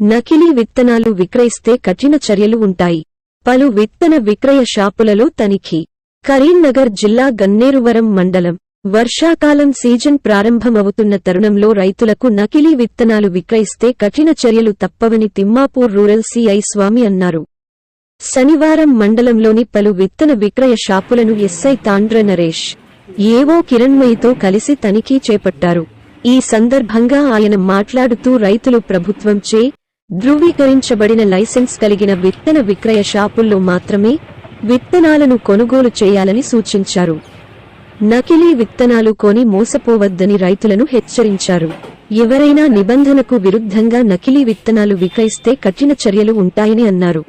నకిలీ విత్తనాలు విక్రయిస్తే కఠిన చర్యలు ఉంటాయి. పలు విత్తన విక్రయ షాపులలో తనిఖీ. కరీంనగర్ జిల్లా గన్నేరువరం మండలం. వర్షాకాలం సీజన్ ప్రారంభమవుతున్న తరుణంలో రైతులకు నకిలీ విత్తనాలు విక్రయిస్తే కఠిన చర్యలు తప్పవని తిమ్మాపూర్ రూరల్ సిఐ స్వామి అన్నారు. శనివారం మండలంలోని పలు విత్తన విక్రయ షాపులను ఎస్ఐ తాండ్ర నరేష్ ఏవో కిరణ్మయితో కలిసి తనిఖీ చేపట్టారు. ఈ సందర్భంగా ఆయన మాట్లాడుతూ రైతులు ప్రభుత్వంచే ధృవీకరించబడిన లైసెన్స్ కలిగిన విత్తన విక్రయ షాపుల్లో మాత్రమే విత్తనాలను కొనుగోలు చేయాలని సూచించారు. నకిలీ విత్తనాలు కొని మోసపోవద్దని రైతులను హెచ్చరించారు. ఎవరైనా నిబంధనకు విరుద్ధంగా నకిలీ విత్తనాలు విక్రయిస్తే కఠిన చర్యలు ఉంటాయని అన్నారు.